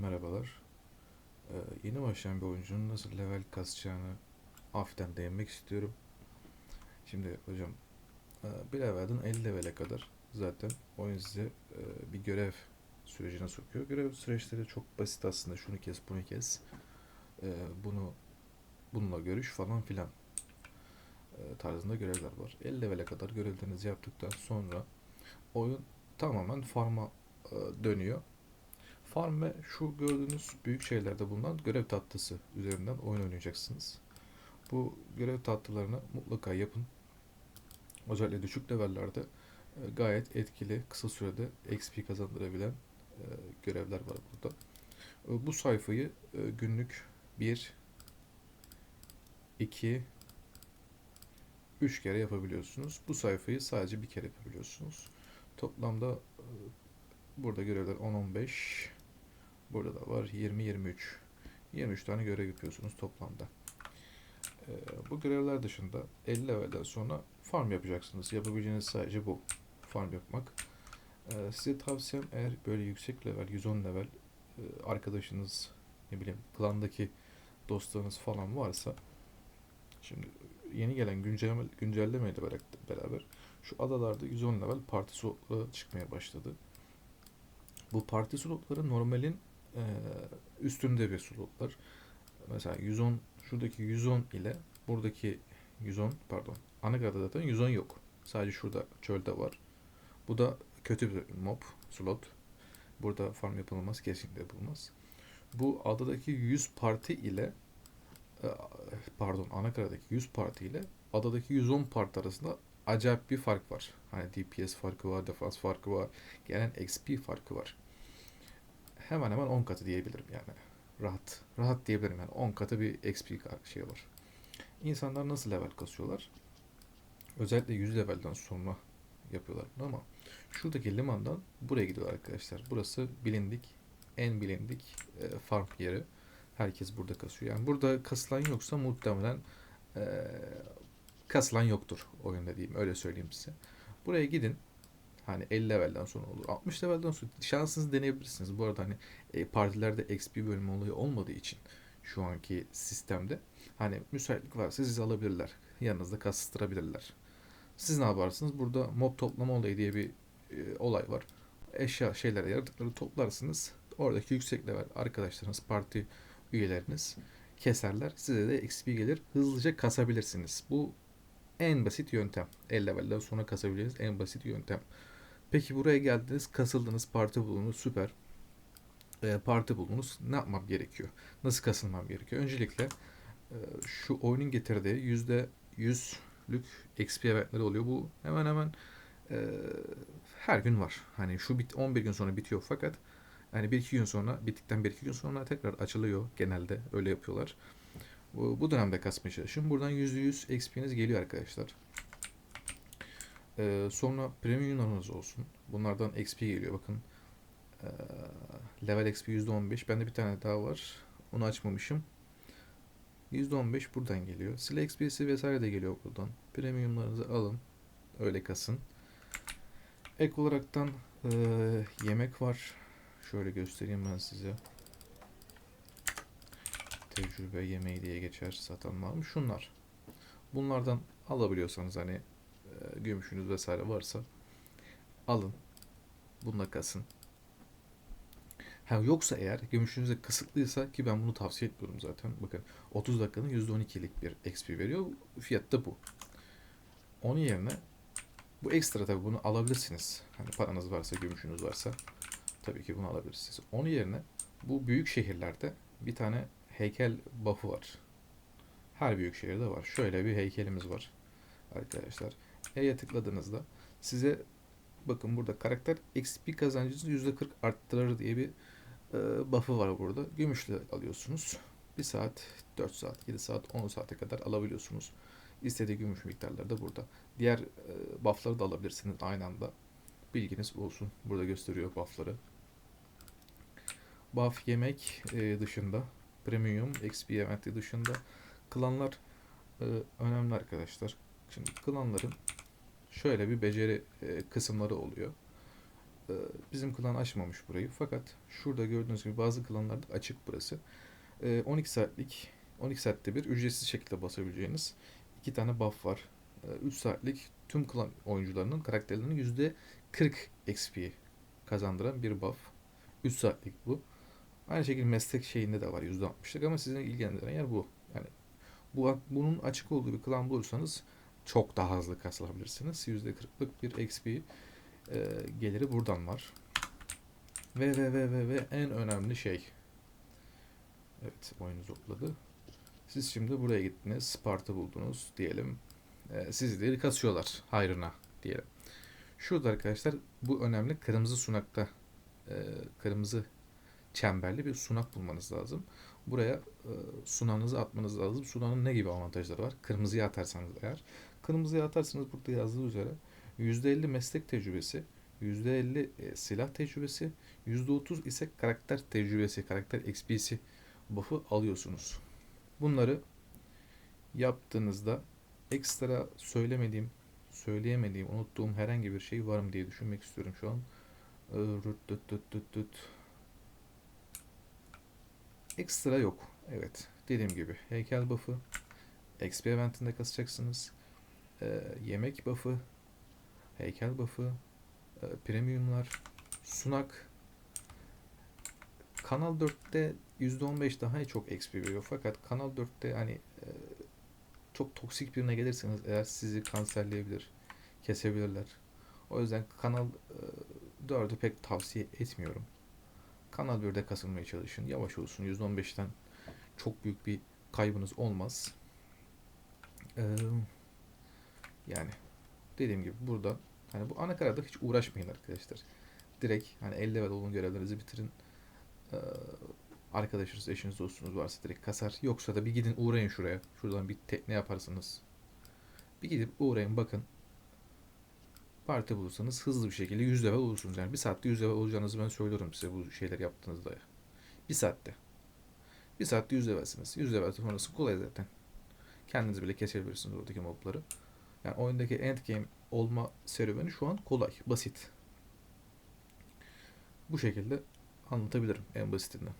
Merhabalar. Ee, yeni başlayan bir oyuncunun nasıl level kasacağını hafiften değinmek istiyorum. Şimdi hocam e, bir levelden 50 levele kadar zaten oyun size e, bir görev sürecine sokuyor. Görev süreçleri çok basit aslında. Şunu kes, bunu kes. e, bunu bununla görüş falan filan tarzında görevler var. 50 levele kadar görevlerinizi yaptıktan sonra oyun tamamen farm'a dönüyor. Farm ve şu gördüğünüz büyük şeylerde bulunan görev tatlısı üzerinden oyun oynayacaksınız. Bu görev tatlılarını mutlaka yapın. Özellikle düşük levellerde e, gayet etkili, kısa sürede XP kazandırabilen e, görevler var burada. E, Bu sayfayı günlük 1, 2, 3 kere yapabiliyorsunuz. Bu sayfayı sadece bir kere yapabiliyorsunuz. Toplamda burada görevler 10-15, Burada da var 20-23. 23 tane görev yapıyorsunuz toplamda. Ee, bu görevler dışında 50 levelden sonra farm yapacaksınız. Yapabileceğiniz sadece bu. Farm yapmak. Ee, size tavsiyem eğer böyle yüksek level, 110 level e, arkadaşınız, ne bileyim klandaki dostlarınız falan varsa şimdi yeni gelen güncelleme, güncellemeyle beraber- şu adalarda 110 level parti slotları çıkmaya başladı. Bu parti slotları normalin e, üstünde bir slotlar. Mesela 110 şuradaki 110 ile buradaki 110 pardon anakarada zaten 110 yok. Sadece şurada çölde var. Bu da kötü bir mob slot. Burada farm yapılmaz kesinlikle yapılmaz. Bu adadaki 100 parti ile e, pardon anakaradaki 100 parti ile adadaki 110 parti arasında acayip bir fark var. Hani DPS farkı var, defans farkı var, gelen XP farkı var hemen hemen 10 katı diyebilirim yani. Rahat. Rahat diyebilirim yani. 10 katı bir XP şey var. İnsanlar nasıl level kasıyorlar? Özellikle 100 levelden sonra yapıyorlar bunu ama şuradaki limandan buraya gidiyor arkadaşlar. Burası bilindik, en bilindik e, farm yeri. Herkes burada kasıyor. Yani burada kasılan yoksa muhtemelen e, kasılan yoktur oyunda diyeyim. Öyle söyleyeyim size. Buraya gidin. Hani 50 levelden sonra olur. 60 levelden sonra şansınızı deneyebilirsiniz. Bu arada hani e, partilerde XP bölümü olayı olmadığı için şu anki sistemde hani müsaitlik varsa sizi alabilirler. Yanınızda kastırabilirler. Siz ne yaparsınız? Burada mob toplama olayı diye bir e, olay var. Eşya şeylere yaratıkları toplarsınız. Oradaki yüksek level arkadaşlarınız, parti üyeleriniz keserler. Size de XP gelir. Hızlıca kasabilirsiniz. Bu en basit yöntem. 50 levelden sonra kasabileceğiniz en basit yöntem. Peki buraya geldiniz, kasıldınız, parti buldunuz, süper. Ee, parti buldunuz. Ne yapmam gerekiyor? Nasıl kasılmam gerekiyor? Öncelikle e, şu oyunun getirdiği yüzde yüzlük XP eventleri oluyor. Bu hemen hemen e, her gün var. Hani şu bit 11 gün sonra bitiyor fakat hani 1-2 gün sonra bittikten 1-2 gün sonra tekrar açılıyor genelde öyle yapıyorlar. Bu, bu dönemde kasmaya çalışın. Buradan %100 XP'niz geliyor arkadaşlar. Ee, sonra premiumlarınız olsun. Bunlardan XP geliyor bakın. Ee, level XP %15. Bende bir tane daha var. Onu açmamışım. %15 buradan geliyor. Silah XP'si vesaire de geliyor buradan. Premiumlarınızı alın. Öyle kasın. Ek olaraktan e, yemek var. Şöyle göstereyim ben size. Tecrübe yemeği diye geçer satan var mı? Şunlar. Bunlardan alabiliyorsanız hani gümüşünüz vesaire varsa alın. Bununla kasın. Ha, yoksa eğer gümüşünüz de kısıtlıysa ki ben bunu tavsiye etmiyorum zaten. Bakın 30 dakikanın %12'lik bir XP veriyor. Fiyat da bu. Onun yerine bu ekstra tabii bunu alabilirsiniz. Hani paranız varsa, gümüşünüz varsa tabii ki bunu alabilirsiniz. Onun yerine bu büyük şehirlerde bir tane heykel buff'ı var. Her büyük şehirde var. Şöyle bir heykelimiz var arkadaşlar. E'ye tıkladığınızda size bakın burada karakter XP kazancınızı %40 arttırır diye bir e, buff'ı var burada. Gümüşle alıyorsunuz. 1 saat, 4 saat, 7 saat, 10 saate kadar alabiliyorsunuz. İstediği gümüş miktarları da burada. Diğer e, buff'ları da alabilirsiniz aynı anda. Bilginiz olsun. Burada gösteriyor buff'ları. Buff yemek e, dışında Premium XP eventi dışında klanlar e, önemli arkadaşlar. Şimdi klanların şöyle bir beceri e, kısımları oluyor. e, bizim klan açmamış burayı. Fakat şurada gördüğünüz gibi bazı klanlarda açık burası. E, 12 saatlik 12 saatte bir ücretsiz şekilde basabileceğiniz iki tane buff var. E, 3 saatlik tüm klan oyuncularının karakterlerinin %40 XP kazandıran bir buff. 3 saatlik bu. Aynı şekilde meslek şeyinde de var %60'lık ama sizin ilgilendiren yer bu. Yani bu bunun açık olduğu bir klan bulursanız çok daha hızlı kasılabilirsiniz. %40'lık bir XP e, geliri buradan var. Ve ve ve ve ve en önemli şey. Evet oyunu zokladı. Siz şimdi buraya gittiniz. Sparta buldunuz diyelim. E, sizleri kasıyorlar hayrına diyelim. Şurada arkadaşlar bu önemli kırmızı sunakta e, kırmızı çemberli bir sunak bulmanız lazım. Buraya e, sunağınızı atmanız lazım. Sunağın ne gibi avantajları var? Kırmızıya atarsanız eğer. Kırmızıya atarsanız burada yazdığı üzere %50 meslek tecrübesi, %50 e, silah tecrübesi, %30 ise karakter tecrübesi, karakter XP'si buff'ı alıyorsunuz. Bunları yaptığınızda ekstra söylemediğim, söyleyemediğim, unuttuğum herhangi bir şey var mı diye düşünmek istiyorum şu an. Ee. Ekstra yok. Evet. Dediğim gibi heykel buff'ı XP eventinde kasacaksınız. Ee, yemek buff'ı heykel buff'ı e, premiumlar sunak Kanal 4'te %15 daha çok XP veriyor. Fakat Kanal 4'te hani e, çok toksik birine gelirseniz eğer sizi kanserleyebilir, kesebilirler. O yüzden Kanal e, 4'ü pek tavsiye etmiyorum. Kanal 1'de kasılmaya çalışın. Yavaş olsun. %15'ten çok büyük bir kaybınız olmaz. Ee, yani dediğim gibi burada hani bu anakarada hiç uğraşmayın arkadaşlar. Direkt hani 50 level olun görevlerinizi bitirin. Ee, arkadaşınız, eşiniz, dostunuz varsa direkt kasar. Yoksa da bir gidin uğrayın şuraya. Şuradan bir tekne yaparsınız. Bir gidip uğrayın bakın. Parti bulursanız hızlı bir şekilde 100 level olursunuz. Yani bir saatte 100 level olacağınızı ben söylüyorum size bu şeyler yaptığınızda. Bir saatte. Bir saatte 100 levelsiniz. 100 level sonrası kolay zaten. Kendiniz bile kesebilirsiniz oradaki mobları. Yani oyundaki endgame olma serüveni şu an kolay, basit. Bu şekilde anlatabilirim en basitinden.